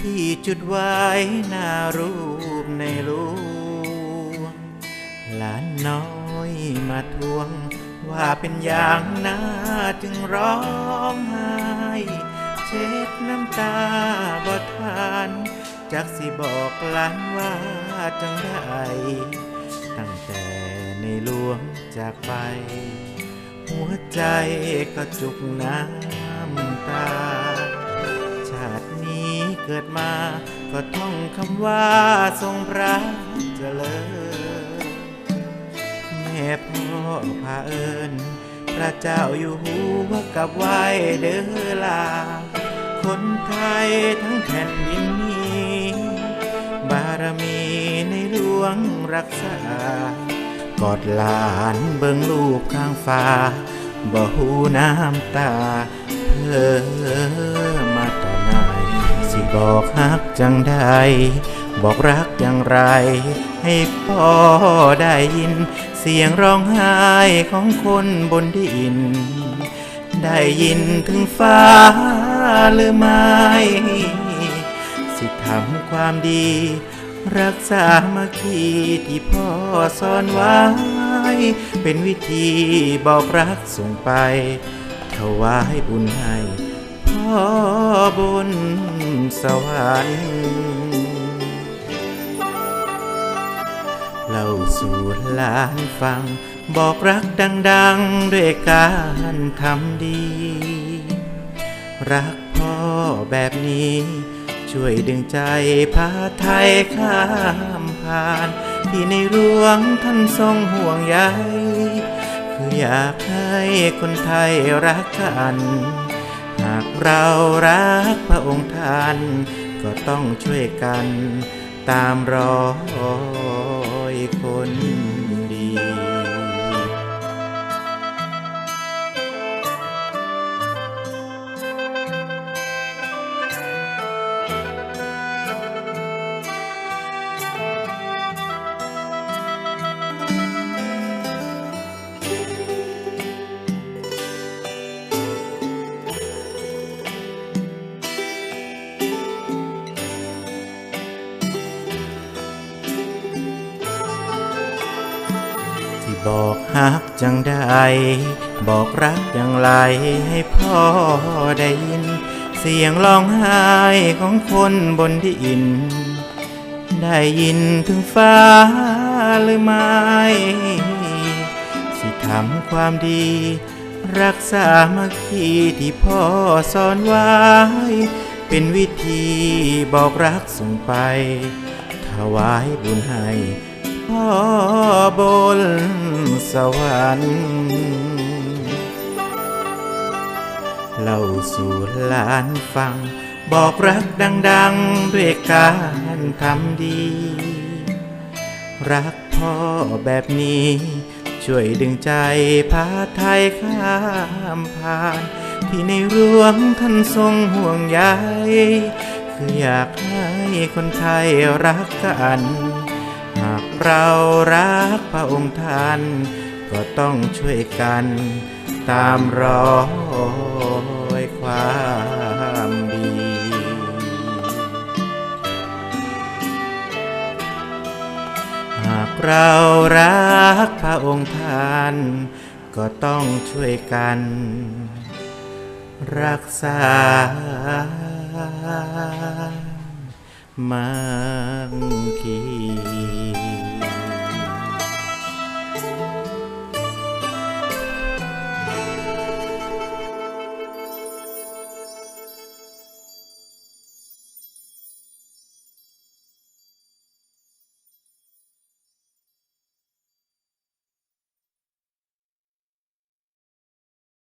ที่จุดไว้หน้ารูปในหลวงหลานน้อยมาทวง ว่าเป็นอย่างน่าจึงร้องไห้เช็ดน้ำตาบ่ทานจากสิบอกหลานว่าจังได้ตั้งแต่ในหลวงจากไป หัวใจก็จุกน้ำตา เกิดมา ก็ท่องคำว่าทรงพระเจริญแม่พ่อพาเอิญพระเจ้าอยู่หัวกับไหวเด้อลา คนไทยทั้งแผ่นดินนี้ บารมีในหลวงรักษากอดหลานเบิ่งลูกข้างฟ้าบ่หูน้ำตาเพ้อม บอกฮักจังใดบอกรักอย่างไร ให้พ่อได้ยิน เสียงร้องไห้ของคนบนดิน ได้ยินถึงฟ้าหรือไม่ สิทำความดี รักษามาคีที่พ่อสอนไว้ เป็นวิธีบอกรักส่งไปถวายบุญให้ บนสวรรค์เล่าสู่ลานฟัง บอกรักดัง ๆ ด้วยการทำดี รักพ่อแบบนี้ ช่วยดึงใจพาไทยข้ามผ่าน ที่ในหลวงท่านทรงห่วงใยคืออยากให้คนไทยรักกัน หากเรารักพระองค์ท่าน ก็ต้องช่วยกันตามรอยคน บอกฮักจังได้บอกรักอย่างไรให้พ่อได้ยิน เสียงร้องไห้ของคนบนดิน ได้ยินถึงฟ้าหรือไม่สิทำความดี รักษามาคีที่พ่อสอนไว้ เป็นวิธีบอกรักส่งไป ถวายบุญให้ พ่อบนสวรรค์เล่าสู่หลานฟัง บอกรักดัง ๆ ด้วยการทำดี รักพ่อแบบนี้ ช่วยดึงใจพาไทยข้ามผ่าน ที่ในหลวงท่านทรงห่วงใยคืออยากให้คนไทยรักกัน เรารักพระองค์ท่าน ก็ต้องช่วยกัน ตามรอยความดีหากเรารักพระองค์ท่าน ก็ต้องช่วยกัน รักษามังคี thank you